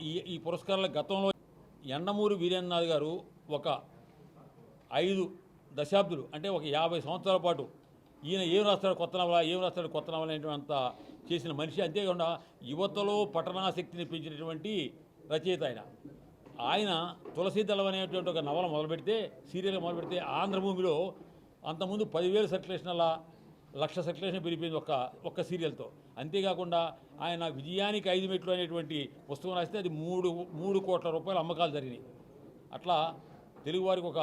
ఈ ఈ పురస్కారాల గతంలో ఎండమూరి వీరేంద్రనాథ్ గారు ఒక ఐదు దశాబ్దులు అంటే ఒక యాభై సంవత్సరాల పాటు ఈయన ఏం రాస్తాడు కొత్త నవల ఏం రాస్తాడు కొత్త నవల అనేటువంటి చేసిన మనిషి. అంతేకాకుండా యువతలో పఠనాశక్తిని పెంచినటువంటి రచయిత ఆయన. ఆయన తులసీదళం అనేటువంటి ఒక నవల మొదలుపెడితే సీరియల్ మొదలుపెడితే ఆంధ్రభూమిలో అంతకుముందు పదివేలు సర్క్యులేషన్ అలా లక్ష సర్క్యులేషన్ పెరిగిపోయింది ఒక ఒక్క సీరియల్తో. అంతేకాకుండా ఆయన విజయానికి ఐదు మెట్లు అనేటువంటి పుస్తకం రాస్తే అది మూడు మూడు కోట్ల రూపాయల అమ్మకాలు జరిగినాయి. అట్లా తెలుగువారికి ఒక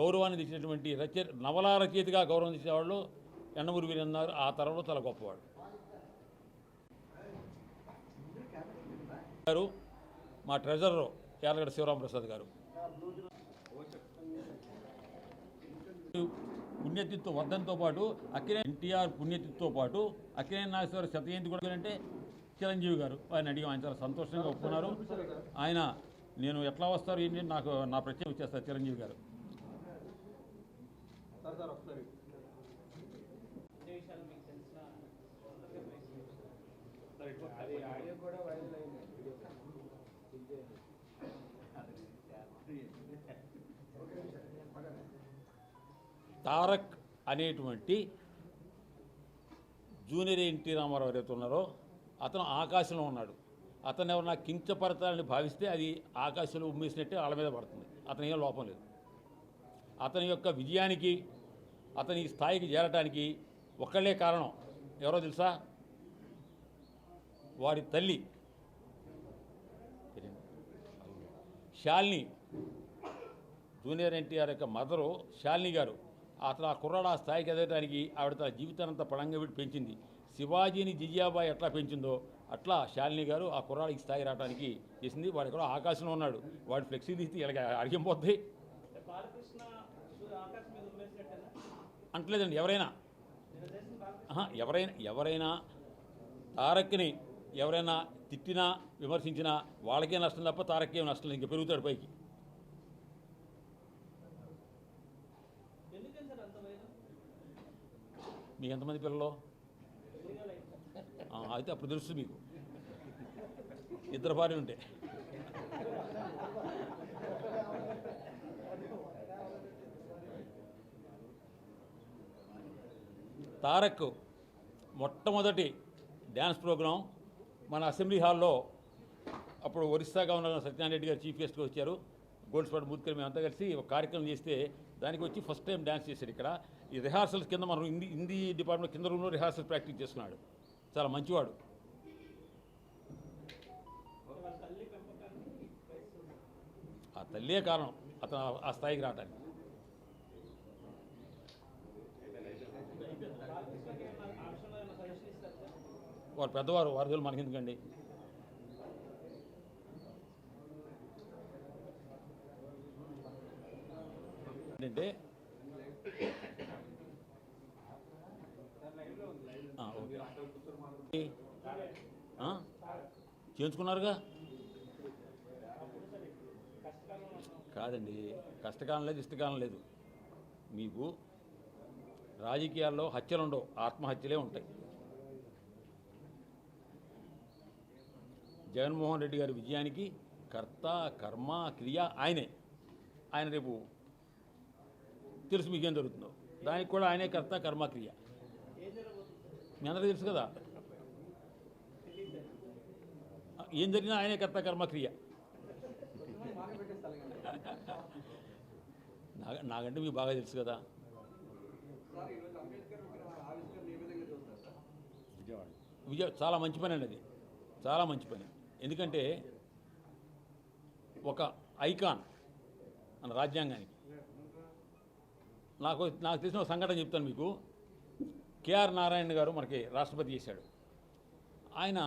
గౌరవాన్ని తెచ్చినటువంటి రచయ నవలా రచయితగా గౌరవం తెచ్చేవాళ్ళు ఎండమూరి వీరన్నారు ఆ తరంలో చాలా గొప్పవాడు. గారు మా ట్రెజరర్ యాలగడ్డ శివరామప్రసాద్ గారు. పుణ్యతిథితో వర్ధంతో పాటు అక్కినే ఎన్టీఆర్ పుణ్యతిథితో పాటు అక్కినే నాగేశ్వర శత జయంతి కూడా అంటే చిరంజీవి గారు. ఆయన అడిగి ఆయన చాలా సంతోషంగా ఒప్పుకున్నారు. ఆయన నేను ఎట్లా వస్తారు ఏంటి? నాకు నా ప్రత్యేకం ఇచ్చేస్తారు చిరంజీవి గారు. తారక్ అనేటువంటి జూనియర్ ఎన్టీ రామారావు ఎవరైతే ఉన్నారో అతను ఆకాశంలో ఉన్నాడు. అతను ఎవరన్నా కించపరచాలని భావిస్తే అది ఆకాశంలో ఉమ్మేసినట్టే వాళ్ళ మీద పడుతుంది. అతని ఏం లోపం లేదు. అతని యొక్క విజయానికి అతని ఈ స్థాయికి చేరటానికి ఒక్కళ్ళే కారణం. ఎవరో తెలుసా? వాడి తల్లి. శాలిని. జూనియర్ ఎన్టీఆర్ యొక్క మదరు శాలిని గారు. అతను ఆ కుర్రాడు ఆ స్థాయికి ఎదగడానికి ఆవిడ తన జీవితాన్ని అంతా పడంగా పెట్టి పెంచింది. శివాజీని జిజియాబాయి ఎట్లా పెంచిందో అట్లా శాలిని గారు ఆ కుర్రాడికి స్థాయి రావడానికి చేసింది. వాడు ఎక్కడో ఆకాశంలో ఉన్నాడు. వాడి ఫ్లెక్సీ తీసి ఇలాగ అడిగిపోద్ది అంటలేదండి ఎవరైనా. ఎవరైనా ఎవరైనా తారక్ని ఎవరైనా తిట్టినా విమర్శించినా వాళ్ళకే నష్టం తప్ప తారక్కేం నష్టం ఇంకా పెరుగుతాడు పైకి ఎందుకని సార్ అంత వైరం మీకు ఎంతమంది పిల్లలు అయితే అప్పుడు తెలుస్తుంది మీకు. ఇద్దరు భార్య ఉంటే. తారక్ మొట్టమొదటి డ్యాన్స్ ప్రోగ్రాం మన అసెంబ్లీ హాల్లో అప్పుడు ఒరిస్సా గవర్నర్ సత్యనారాయణ గారు చీఫ్ గెస్ట్గా వచ్చారు. గోల్డ్ స్పాట్ బూత్కర్ మేమంతా కలిసి ఒక కార్యక్రమం చేస్తే దానికి వచ్చి ఫస్ట్ టైం డ్యాన్స్ చేశారు ఇక్కడ. ఈ రిహార్సల్స్ కింద మనం హిందీ హిందీ డిపార్ట్మెంట్ కింద రూమ్లో రిహార్సల్ ప్రాక్టీస్ చేస్తున్నాడు. చాలా మంచివాడు. ఆ తల్లే కారణం. అతను ఆ- స్థాయికి రావడానికి వారు పెద్దవారు వారి మనకి ఎందుకండి? ఏంటంటే ఆ, ఓకే. ఆ? చేయించుకున్నారుగా? కాదండి కష్టకాలం లేదు ఇష్టకాలం లేదు. మీకు రాజకీయాల్లో హత్యలు ఉండవు ఆత్మహత్యలే ఉంటాయి. జగన్మోహన్ రెడ్డి గారి విజయానికి కర్త కర్మ క్రియ ఆయనే. ఆయన రేపు తెలుసు మీకేం జరుగుతుందో. దానికి కూడా ఆయనే కర్త కర్మ క్రియ. మీ అందరికీ తెలుసు కదా? ఏం జరిగినా ఆయనే కర్త కర్మక్రియ నాకంటే మీకు బాగా తెలుసు కదా. విజయ చాలా మంచి పని అండి అది. చాలా మంచి పని. ఎందుకంటే ఒక ఐకాన్ మన రాజ్యాంగానికి. నాకు నాకు తెలిసిన ఒక సంఘటన చెప్తాను మీకు. కేఆర్ నారాయణ గారు మనకి రాష్ట్రపతి చేశాడు. ఆయన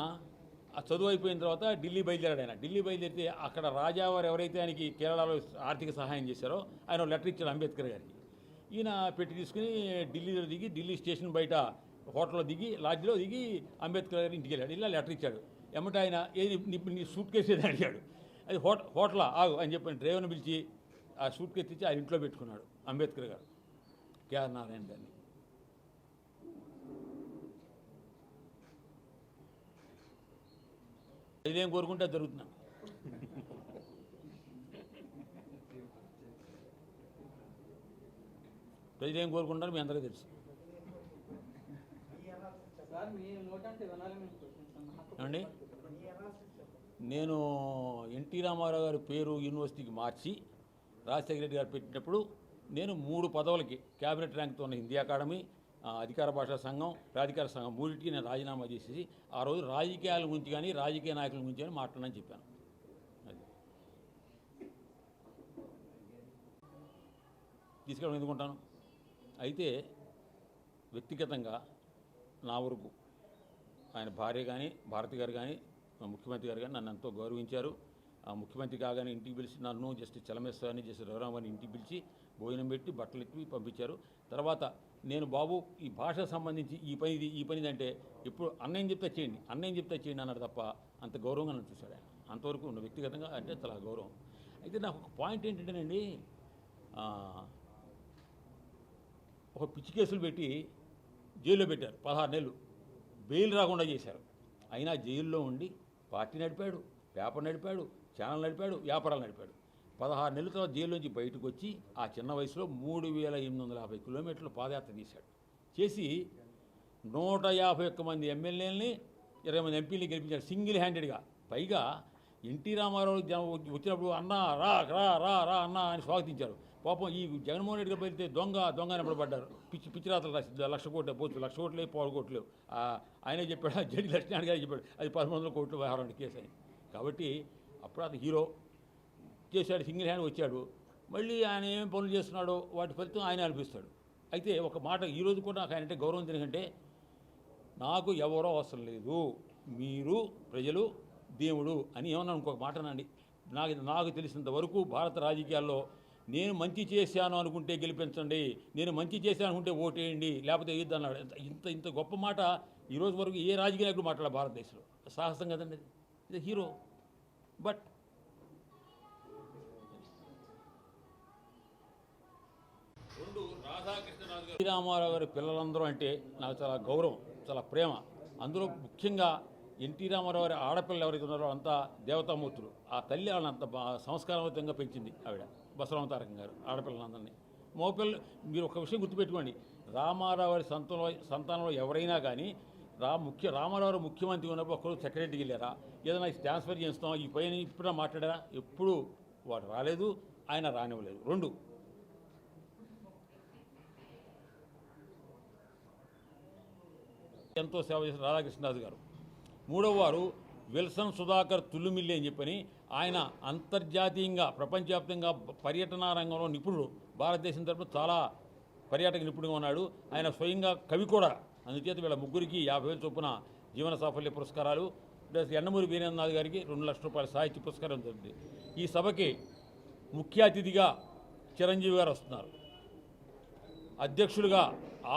ఆ చదువు అయిపోయిన తర్వాత ఢిల్లీ బయలుదేరాడు ఆయన. ఢిల్లీ బయలుదేరితే అక్కడ రాజావారు ఎవరైతే ఆయనకి కేరళలో ఆర్థిక సహాయం చేశారో ఆయన ఒక లెటర్ ఇచ్చాడు అంబేద్కర్ గారికి. ఈయన పెట్టి తీసుకుని ఢిల్లీలో దిగి ఢిల్లీ స్టేషన్ బయట హోటల్లో దిగి లాడ్జ్లో దిగి అంబేద్కర్ గారి ఇంటికి వెళ్ళాడు. ఇలా లెటర్ ఇచ్చాడు. ఎమ్మట ఆయన ఏది నీ సూట్ కేసు ఏది అడిగాడు. అది హోట హోటలా? ఆగు అని చెప్పి డ్రైవర్ని పిలిచి ఆ సూట్ కేసు ఇచ్చి ఆయన ఇంట్లో పెట్టుకున్నాడు అంబేద్కర్ గారు. కేఆర్ నారాయణ గారిని. ఇదేం కోరుకుంటే అది జరుగుతుంది? ప్రజలు ఏం మీ అందరికీ తెలుసు. ఏమండి? నేను ఎన్టీ రామారావు గారి పేరు యూనివర్సిటీకి మార్చి రాజశేఖర రెడ్డి గారు పెట్టినప్పుడు నేను మూడు పదవులకి క్యాబినెట్ ర్యాంక్తో ఉన్న హిందీ అకాడమీ అధికార భాషా సంఘం ప్రాధికార సంఘం మూడింటికి నేను రాజీనామా చేసేసి ఆ రోజు రాజకీయాల గురించి కానీ రాజకీయ నాయకుల గురించి కానీ మాట్లాడని చెప్పాను. అది. తీసుకెళ్ళడం ఎందుకుంటాను? అయితే వ్యక్తిగతంగా నా వరకు ఆయన భార్య కానీ భారతి గారు కానీ ముఖ్యమంత్రి గారు కానీ నన్ను ఎంతో గౌరవించారు. ముఖ్యమంత్రి కాగానే ఇంటికి పిలిచి నన్ను జస్ట్ చలమేశ్వరాన్ని జస్ట్ రఘురామని ఇంటికి పిలిచి భోజనం పెట్టి బట్టలు ఎక్కి పంపించారు. తర్వాత నేను బాబు ఈ భాషకు సంబంధించి ఈ పని ఇది ఈ పని అంటే ఇప్పుడు అన్నయ్యం చెప్తే చేయండి అన్నయ్యం చెప్తే చేయండి అన్నాడు తప్ప అంత గౌరవంగా నన్ను చూశాడు ఆయన. అంతవరకు ఉన్న వ్యక్తిగతంగా అంటే చాలా గౌరవం. అయితే నాకు ఒక పాయింట్ ఏంటంటేనండి ఒక పిచ్చి కేసులు పెట్టి జైల్లో పెట్టారు పదహారు నెలలు. బెయిల్ రాకుండా చేశారు. అయినా జైల్లో ఉండి పార్టీ నడిపాడు పేపర్ నడిపాడు ఛానల్ నడిపాడు వ్యాపారాలు నడిపాడు. పదహారు నెలల తర్వాత జైలు నుంచి బయటకు వచ్చి ఆ చిన్న వయసులో మూడు వేల ఎనిమిది వందల యాభై కిలోమీటర్లు పాదయాత్ర తీశాడు. చేసి నూట యాభై ఒక్క మంది ఎమ్మెల్యేలని ఇరవై మంది ఎంపీలని గెలిపించాడు సింగిల్ హ్యాండెడ్గా. పైగా ఎన్టీ రామారావు వచ్చినప్పుడు అన్నా రా రా రా రా అన్నా అని స్వాగతించారు. పాపం ఈ జగన్మోహన్ రెడ్డి గారు వెళ్తే దొంగ దొంగ అని పడ్డారు పిచ్చి పిచ్చిరాతలు రాసి లక్ష కోట్లు పోతు లక్ష కోట్లే పావు కోట్లు ఆయనే చెప్పాడు జడి లక్ష్మీనారాయణ గారు చెప్పాడు అది పదమూడు వందల కోట్లు వ్యవహారం కేసు అని. కాబట్టి అప్పుడు అది హీరో చేశాడు సింగిల్ హ్యాండ్ వచ్చాడు. మళ్ళీ ఆయన ఏం పనులు చేస్తున్నాడో వాటి ఫలితం ఆయన అనిపిస్తాడు. అయితే ఒక మాట ఈరోజు కూడా నాకు ఆయన అంటే గౌరవం ఎందుకంటే నాకు ఎవరో అవసరం లేదు. మీరు ప్రజలు దేవుడు అని ఏమన్నా ఇంకొక మాట నాకు నాకు తెలిసినంత వరకు భారత రాజకీయాల్లో నేను మంచి చేశాను అనుకుంటే గెలిపించండి నేను మంచి చేశాను అనుకుంటే ఓటేయండి లేకపోతే వేయద్దు అన్నాడు. ఇంత- ఇంత గొప్ప మాట ఈరోజు వరకు ఏ రాజకీయ నాయకుడు మాట్లాడారు భారతదేశంలో? సాహసం కదండి ఇది హీరో. బట్ శ్రీరామారావు గారి పిల్లలందరూ అంటే నాకు చాలా గౌరవం చాలా ప్రేమ. అందులో ముఖ్యంగా ఎన్టీ రామారావు గారి ఆడపిల్లలు ఎవరైతే ఉన్నారో అంతా దేవతామూర్తులు. ఆ తల్లి వాళ్ళని అంత సంస్కారవంతంగా పెంచింది ఆవిడ బసవరామ తారకం గారు ఆడపిల్లలందరినీ. మగపిల్లలు మీరు ఒక విషయం గుర్తుపెట్టుకోండి. రామారావు గారి సంతంలో సంతానంలో ఎవరైనా కానీ రా ముఖ్య రామారావు ముఖ్యమంత్రి ఉన్నప్పుడు ఒకరు సెక్రటరీకి వెళ్ళారా ఏదైనా ట్రాన్స్ఫర్ చేస్తాం ఈ పైన ఇప్పుడు మాట్లాడారా? ఎప్పుడు వాడు రాలేదు ఆయన రానివ్వలేదు. రెండు. ఎంతో సేవ చేసిన రాధాకృష్ణరాజు గారు. మూడవ వారు విల్సన్ సుధాకర్ తుల్లుమిల్లి అని చెప్పని ఆయన అంతర్జాతీయంగా ప్రపంచవ్యాప్తంగా పర్యటన రంగంలో నిపుణుడు. భారతదేశం తరపున చాలా పర్యాటక నిపుణుడుగా ఉన్నాడు. ఆయన స్వయంగా కవి కూడా. అందుచేత వీళ్ళ ముగ్గురికి యాభై వేల చొప్పున జీవన సాఫల్య పురస్కారాలు ప్లస్ ఎన్నమూరి వీరేంద్రనాథ్ గారికి రెండు లక్షల రూపాయల సాహిత్య పురస్కారం జరిగింది. ఈ సభకి ముఖ్య అతిథిగా చిరంజీవి గారు వస్తున్నారు. అధ్యక్షులుగా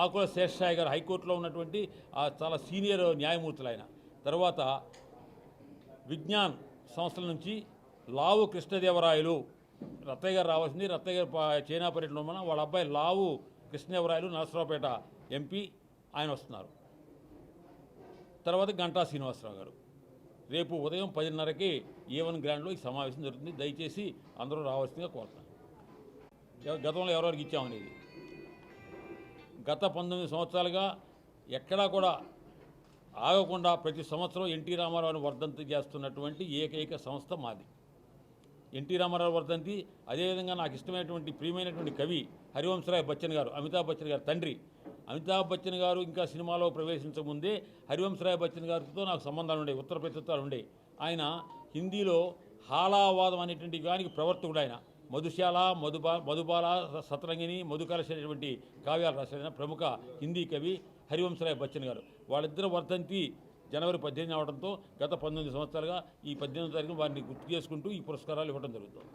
ఆకుల శేషాయి గారు హైకోర్టులో ఉన్నటువంటి చాలా సీనియర్ న్యాయమూర్తులు ఆయన. తర్వాత విజ్ఞాన్ సంస్థల నుంచి లావు కృష్ణదేవరాయలు రత్తయ్య గారు రావాల్సింది రత్తయ్య గారు చైనా పర్యటన వాళ్ళ అబ్బాయి లావు కృష్ణదేవరాయలు నరసరావుపేట ఎంపీ. ఆయన వస్తున్నారు. తర్వాత గంటా శ్రీనివాసరావు గారు. రేపు ఉదయం పదిన్నరకి ఏవన్ గ్రాండ్లో ఈ సమావేశం జరుగుతుంది. దయచేసి అందరూ రావాల్సిందిగా కోరుతాను గతంలో ఎవరెవరికి ఇచ్చామనేది గత పంతొమ్మిది సంవత్సరాలుగా ఎక్కడా కూడా ఆగకుండా ప్రతి సంవత్సరం ఎన్టీ రామారావుని వర్ధంతి చేస్తున్నటువంటి ఏకైక సంస్థ మాది. ఎన్టీ రామారావు వర్ధంతి అదేవిధంగా నాకు ఇష్టమైనటువంటి ప్రియమైనటువంటి కవి హరివంశరాయ్ బచ్చన్ గారు అమితాబ్ బచ్చన్ గారు తండ్రి అమితాబ్ బచ్చన్ గారు ఇంకా సినిమాలో ప్రవేశించకముందే హరివంశరాయ్ బచ్చన్ గారితో నాకు సంబంధాలు ఉండేవి ఉత్తర ప్రత్యుత్తాలు ఉండేవి ఆయన హిందీలో హాలావాదం అనేటువంటి దానికి ప్రవర్తకుడు ఆయన. మధుశాల మధుబా మధుబాల సతరంగిని మధుకలశ అనేటువంటి కావ్యాలు రాసిన ప్రముఖ హిందీ కవి హరివంశరాయ్ బచ్చన్ గారు. వాళ్ళిద్దరు వర్ధంతి జనవరి పద్దెనిమిది అవడంతో గత పంతొమ్మిది సంవత్సరాలుగా ఈ పద్దెనిమిది తారీఖున వారిని గుర్తు చేసుకుంటూ ఈ పురస్కారాలు ఇవ్వడం జరుగుతుంది.